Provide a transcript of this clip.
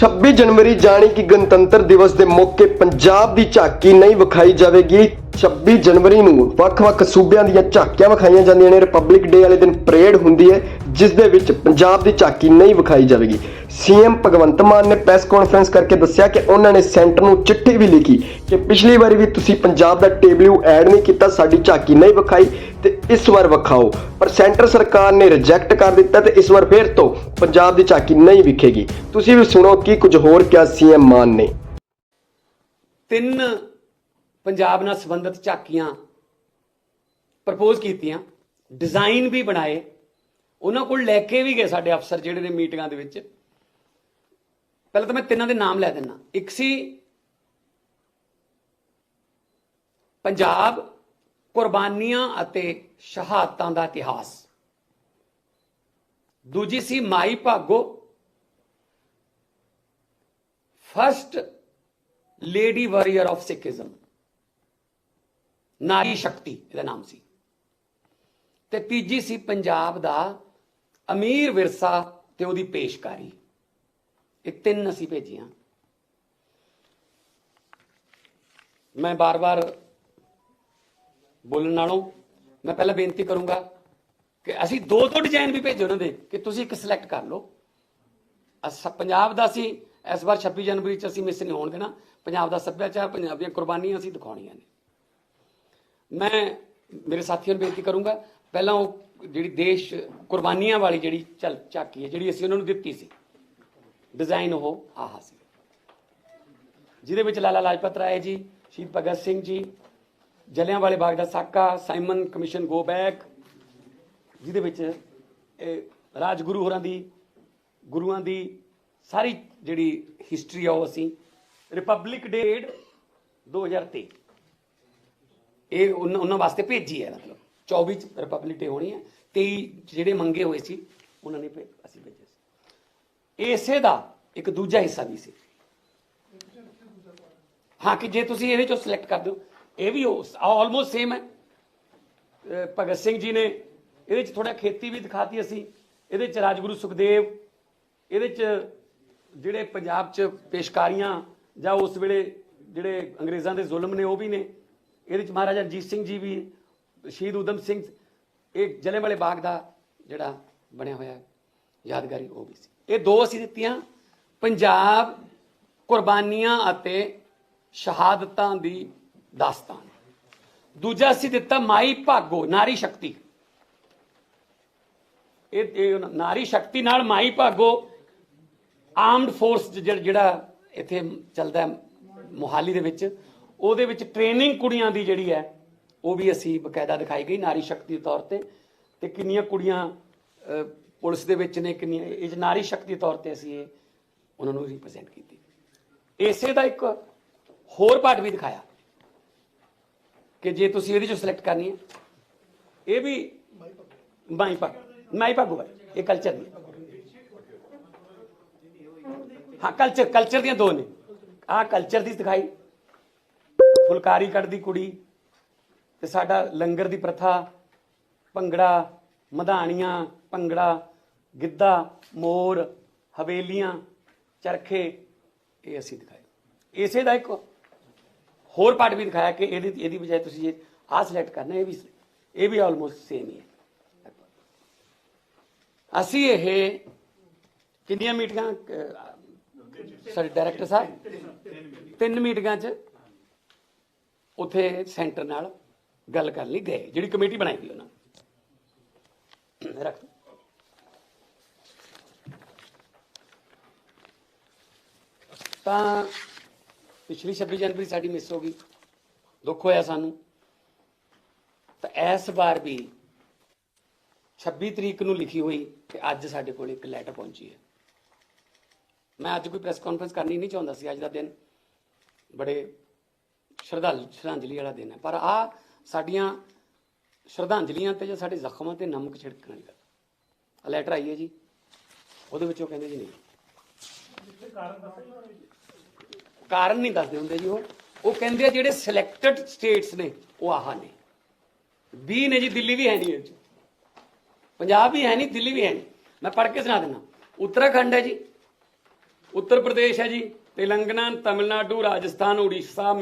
26 ਜਨਵਰੀ ਜਾਣੀ ਕਿ ਗਣਤੰਤਰ ਦਿਵਸ ਦੇ ਮੌਕੇ ਪੰਜਾਬ ਦੀ ਝਾਕੀ ਨਹੀਂ ਵਿਖਾਈ ਜਾਵੇਗੀ। 26 ਜਨਵਰੀ ਨੂੰ ਵੱਖ-ਵੱਖ ਸੂਬਿਆਂ ਦੀਆਂ ਝਾਕੀਆਂ ਵਿਖਾਈਆਂ ਜਾਂਦੀਆਂ ਨੇ। ਰਿਪਬਲਿਕ ਡੇ ਵਾਲੇ ਦਿਨ ਪਰੇਡ ਹੁੰਦੀ ਹੈ, ਜਿਸ ਦੇ ਵਿੱਚ ਪੰਜਾਬ ਦੀ ਝਾਕੀ ਨਹੀਂ ਵਿਖਾਈ ਜਾਵੇਗੀ। ਸੀਐਮ ਭਗਵੰਤ ਮਾਨ ਨੇ ਪ੍ਰੈਸ ਕਾਨਫਰੰਸ ਕਰਕੇ ਦੱਸਿਆ ਕਿ ਉਹਨਾਂ ਨੇ ਸੈਂਟਰ ਨੂੰ ਚਿੱਠੀ ਵੀ ਲਿਖੀ ਕਿ ਪਿਛਲੀ ਵਾਰੀ ਵੀ ਤੁਸੀਂ ਪੰਜਾਬ ਦਾ ਟੇਬਲੂ ਐਡ ਨਹੀਂ ਕੀਤਾ, ਸਾਡੀ ਝਾਕੀ ਨਹੀਂ ਵਿਖਾਈ ਤੇ ਇਸ ਵਾਰ ਵਿਖਾਓ। ਪਰ ਸੈਂਟਰ ਸਰਕਾਰ ਨੇ ਰਿਜੈਕਟ ਕਰ ਦਿੱਤਾ ਤੇ ਇਸ ਵਾਰ ਫਿਰ ਤੋਂ ਪੰਜਾਬ ਦੀ ਝਾਕੀ ਨਹੀਂ ਵਿਖੇਗੀ। ਤੁਸੀਂ ਵੀ ਸੁਣੋ ਕੀ ਕੁਝ ਹੋਰ ਕਿਹਾ ਸੀਐਮ ਮਾਨ ਨੇ। ਤਿੰਨ ਪੰਜਾਬ ਨਾਲ ਸੰਬੰਧਿਤ ਝਾਕੀਆਂ ਪ੍ਰਪੋਜ਼ ਕੀਤੀਆਂ ਡਿਜ਼ਾਈਨ ਵੀ ਬਣਾਏ। ਉਹਨਾਂ ਕੋਲ ਲੈ ਕੇ ਵੀ ਗਏ ਸਾਡੇ ਅਫਸਰ ਜਿਹੜੇ ਨੇ ਮੀਟਿੰਗਾਂ ਦੇ ਵਿੱਚ। ਪਹਿਲਾਂ ਤਾਂ ਮੈਂ ਤਿੰਨਾਂ ਦੇ ਨਾਮ ਲੈ ਦਿੰਨਾ ਇੱਕ ਸੀ ਪੰਜਾਬ ਕੁਰਬਾਨੀਆਂ ਅਤੇ ਸ਼ਹਾਦਤਾਂ ਦਾ ਇਤਿਹਾਸ। ਦੂਜੀ ਸੀ Mai Bhago. First lady warrior of Sikhism ਨਾਰੀ ਸ਼ਕਤੀ, ਇਹਦਾ ਨਾਮ ਸੀ। ਤੇ ਤੀਜੀ ਸੀ ਪੰਜਾਬ ਦਾ ਅਮੀਰ ਵਿਰਸਾ ਤੇ ਉਹਦੀ ਪੇਸ਼ਕਾਰੀ। ਇਹ ਤਿੰਨ ਅਸੀਂ ਭੇਜੀਆਂ। ਮੈਂ ਬਾਰ-ਬਾਰ ਬੋਲਣ ਨਾਲੋਂ ਮੈਂ ਪਹਿਲਾਂ ਬੇਨਤੀ ਕਰੂੰਗਾ ਕਿ ਅਸੀਂ ਦੋ ਦੋ ਡਿਜ਼ਾਈਨ ਵੀ ਭੇਜੋ ਉਹਨਾਂ ਦੇ ਕਿ ਤੁਸੀਂ ਇੱਕ ਸਿਲੈਕਟ ਕਰ ਲਓ। ਅਸਾਂ ਪੰਜਾਬ ਦਾ ਸੀ, ਇਸ ਵਾਰ 26 ਜਨਵਰੀ ਚ ਅਸੀਂ ਮਿਸ ਨਹੀਂ ਹੋਣ ਦੇਣਾ। ਪੰਜਾਬ ਦਾ ਸੱਭਿਆਚਾਰ, ਪੰਜਾਬ ਦੀਆਂ ਕੁਰਬਾਨੀਆਂ ਅਸੀਂ ਦਿਖਾਉਣੀਆਂ ਨੇ। ਮੈਂ ਮੇਰੇ ਸਾਥੀਆਂ ਨੂੰ ਬੇਨਤੀ ਕਰੂੰਗਾ, ਪਹਿਲਾਂ ਉਹ ਜਿਹੜੀ ਦੇਸ਼ ਕੁਰਬਾਨੀਆਂ ਵਾਲੀ ਜਿਹੜੀ ਚੱਲ ਝਾਕੀ ਹੈ, ਜਿਹੜੀ ਅਸੀਂ ਉਹਨਾਂ ਨੂੰ ਦਿੱਤੀ ਸੀ ਡਿਜ਼ਾਈਨ ਉਹ ਆਹ ਸੀ। ਜਿਹਦੇ ਵਿੱਚ ਲਾਲਾ ਲਾਜਪਤ ਰਾਏ ਜੀ, ਸ਼ਹੀਦ ਭਗਤ ਸਿੰਘ ਜੀ ਜਲਿਆਂ ਵਾਲੇ ਬਾਗ ਦਾ ਸਾਕਾ, ਸਾਈਮਨ ਕਮਿਸ਼ਨ ਗੋ ਬੈਕ, ਜਿਹਦੇ ਵਿੱਚ ਰਾਜਗੁਰੂ ਹੋਰਾਂ ਦੀ, ਗੁਰੂਆਂ ਦੀ ਸਾਰੀ ਜਿਹੜੀ ਹਿਸਟਰੀ ਆ ਉਹ ਅਸੀਂ ਰਿਪਬਲਿਕ ਡੇ 2023 ਇਹ ਉਹਨਾਂ ਉਹਨਾਂ ਵਾਸਤੇ ਭੇਜੀ ਹੈ, ਮਤਲਬ। 24 ਚ ਰਿਪਬਲਿਕ ਡੇ ਹੋਣੀ ਹੈ 23 ਜਿਹੜੇ ਮੰਗੇ ਹੋਏ ਸੀ, ਉਹਨਾਂ ਨੇ ਭੇ- ਅਸੀਂ ਭੇਜੇ ਸੀ। ਇਸੇ ਦਾ ਇੱਕ ਦੂਜਾ ਹਿੱਸਾ ਵੀ ਸੀ। ਹਾਂ, ਕਿ ਜੇ ਤੁਸੀਂ ਇਹਦੇ ਚੋਂ ਸਿਲੈਕਟ ਕਰ ਦਿਓ, ਇਹ ਵੀ ਆਲਮੋਸਟ ਸੇਮ ਹੈ। ਭਗਤ ਸਿੰਘ ਜੀ ਨੇ ਇਹਦੇ ਚ ਥੋੜਾ ਖੇਤੀ ਵੀ ਦਿਖਾਤੀ ਅਸੀਂ, ਇਹਦੇ ਚ ਰਾਜਗੁਰੂ ਸੁਖਦੇਵ, ਇਹਦੇ ਚ ਜਿਹੜੇ ਪੰਜਾਬ ਚ ਪੇਸ਼ਕਾਰੀਆਂ ਜਾਂ ਉਸ ਵੇਲੇ ਜਿਹੜੇ ਅੰਗਰੇਜ਼ਾਂ ਦੇ ਜ਼ੁਲਮ ਨੇ, ਉਹ ਵੀ ਨੇ। ਇਹਦੇ ਚ ਮਹਾਰਾਜਾ ਰਣਜੀਤ ਸਿੰਘ ਜੀ ਵੀ, ਸ਼ਹੀਦ ਉਦਮ ਸਿੰਘ, ਇਹ ਜਲਿਆਂਵਾਲੇ ਬਾਗ ਦਾ ਜਿਹੜਾ ਬਣਿਆ ਹੋਇਆ ਯਾਦਗਾਰੀ ਉਹ ਵੀ ਸੀ। ਇਹ ਦੋ ਅਸੀਂ ਦਿੱਤੀਆਂ, ਪੰਜਾਬ ਕੁਰਬਾਨੀਆਂ ਅਤੇ ਸ਼ਹਾਦਤਾਂ ਦੀ ਦਾਸਤਾਨ। ਦੂਜਾ ਅਸੀਂ ਦਿੱਤਾ ਮਾਈ ਭਾਗੋ, ਨਾਰੀ ਸ਼ਕਤੀ। ਇਹ ਨਾਰੀ ਸ਼ਕਤੀ ਨਾਲ ਮਾਈ ਭਾਗੋ ਆਰਮਡ ਫੋਰਸ ਜਿਹੜਾ ਇੱਥੇ ਚੱਲਦਾ ਹੈ ਮੋਹਾਲੀ ਦੇ ਵਿੱਚ ਉਹਦੇ ਵਿੱਚ ਟ੍ਰੇਨਿੰਗ ਕੁੜੀਆਂ ਦੀ ਜਿਹੜੀ ਹੈ, ਉਹ ਵੀ ਅਸੀਂ ਬਕਾਇਦਾ ਦਿਖਾਈ ਗਈ ਨਾਰੀ ਸ਼ਕਤੀ ਦੇ ਤੌਰ ਤੇ ਤੇ ਕਿੰਨੀਆਂ ਕੁੜੀਆਂ ਪੁਲਿਸ ਦੇ ਵਿੱਚ ਨੇ, ਕਿੰਨੀਆਂ, ਇਹ ਨਾਰੀ ਸ਼ਕਤੀ ਤੌਰ ਤੇ ਅਸੀਂ ਇਹ ਉਹਨਾਂ ਨੂੰ ਰਿਪਰੈਜ਼ੈਂਟ ਕੀਤੀ। ਇਸੇ ਦਾ ਇੱਕ ਹੋਰ ਪਾਰਟ ਵੀ ਦਿਖਾਇਆ ਕਿ ਜੇ ਤੁਸੀਂ ਇਹਦੇ ਚੋਂ ਸਿਲੈਕਟ ਕਰਨੀ ਹੈ, ਇਹ ਵੀ ਮਾਈ ਪਾ ਮਾਈ ਭਾਗੋ ਬਾਈ ਇਹ ਕਲਚਰ ਦੀ ਹਾਂ। ਕਲਚਰ ਕਲਚਰ ਦੀਆਂ ਦੋ ਨੇ। ਆਹ ਕਲਚਰ ਦੀ ਦਿਖਾਈ ਫੁਲਕਾਰੀ ਕੱਢਦੀ ਕੁੜੀ ਤੇ ਸਾਡਾ ਲੰਗਰ ਦੀ ਪ੍ਰਥਾ, ਭੰਗੜਾ, ਮਧਾਣੀਆਂ, ਭੰਗੜਾ, ਗਿੱਧਾ, ਮੋਰ, ਹਵੇਲੀਆਂ, ਚਰਖੇ, ਇਹ ਅਸੀਂ ਦਿਖਾਏ। ਇਸੇ ਦਾ ਇੱਕ ਹੋਰ ਪਾਰਟ ਵੀ ਦਿਖਾਇਆ ਕਿ ਇਹਦੀ ਇਹਦੀ ਬਜਾਏ ਤੁਸੀਂ ਜੇ ਆਹ ਸਿਲੈਕਟ ਕਰਨਾ, ਇਹ ਵੀ ਇਹ ਵੀ ਆਲਮੋਸਟ ਸੇਮ ਹੀ ਹੈ। ਅਸੀਂ ਇਹ ਕਿੰਨੀਆਂ ਮੀਟਿੰਗਾਂ ਸਾਡੇ ਡਾਇਰੈਕਟਰ ਸਾਹਿਬ? ਤਿੰਨ ਮੀਟਿੰਗਾਂ 'ਚ ਉੱਥੇ ਸੈਂਟਰ ਨਾਲ ਗੱਲ ਕਰਨ ਲਈ ਗਏ, ਜਿਹੜੀ ਕਮੇਟੀ ਬਣਾਈ ਗਈ ਉਹਨਾਂ ਰੱਖ। ਤਾਂ ਪਿਛਲੀ 26 ਜਨਵਰੀ ਸਾਡੀ ਮਿਸ ਹੋ ਗਈ, ਦੁੱਖ ਹੋਇਆ ਸਾਨੂੰ। ਤਾਂ ਇਸ ਵਾਰ ਵੀ 26 ਤਰੀਕ ਨੂੰ ਲਿਖੀ ਹੋਈ ਤੇ ਅੱਜ ਸਾਡੇ ਕੋਲ ਇੱਕ ਲੈਟਰ ਪਹੁੰਚੀ ਹੈ। ਮੈਂ ਅੱਜ ਕੋਈ ਪ੍ਰੈਸ ਕਾਨਫਰੰਸ ਕਰਨੀ ਨਹੀਂ ਚਾਹੁੰਦਾ ਸੀ, ਅੱਜ ਦਾ ਦਿਨ ਬੜੇ ਸ਼ਰਧਾਲ, ਸ਼ਰਧਾਂਜਲੀ ਵਾਲਾ ਦਿਨ ਹੈ। ਪਰ ਆ ਸਾਡੀਆਂ ਸ਼ਰਧਾਂਜਲੀਆਂ ਤੇ ਜਾਂ ਸਾਡੇ ਜ਼ਖਮਾਂ ਤੇ ਨਮਕ ਛਿੜਕਣ ਵਾਲੀ ਗੱਲ। ਲੈਟਰ ਆਈ ਹੈ ਜੀ। ਉਹਦੇ ਵਿੱਚ ਉਹ ਕਹਿੰਦੇ ਜੀ ਨਹੀਂ। ਕਾਰਨ ਨਹੀਂ ਦੱਸਦੇ ਹੁੰਦੇ ਜੀ ਉਹ। ਉਹ ਕਹਿੰਦੇ ਆ ਜਿਹੜੇ ਸਿਲੈਕਟਡ ਸਟੇਟਸ ਨੇ, ਉਹ ਆਹ ਨੇ। 20 ਨੇ ਜੀ, ਦਿੱਲੀ ਵੀ ਹੈ ਨਹੀਂ ਇਹ ਪੰਜਾਬ ਵੀ ਹੈ ਨਹੀਂ, ਦਿੱਲੀ ਵੀ ਹੈ ਨਹੀਂ। ਮੈਂ ਪੜ੍ਹ ਕੇ ਸੁਣਾ ਦਿੰਦਾ। ਉੱਤਰਾਖੰਡ ਹੈ ਜੀ। ਉੱਤਰ ਪ੍ਰਦੇਸ਼ ਹੈ ਜੀ। ਤੇਲੰਗਾਨਾ, ਤਮਿਲਨਾਡੂ, ਰਾਜਸਥਾਨ, ਉੜੀਸਾ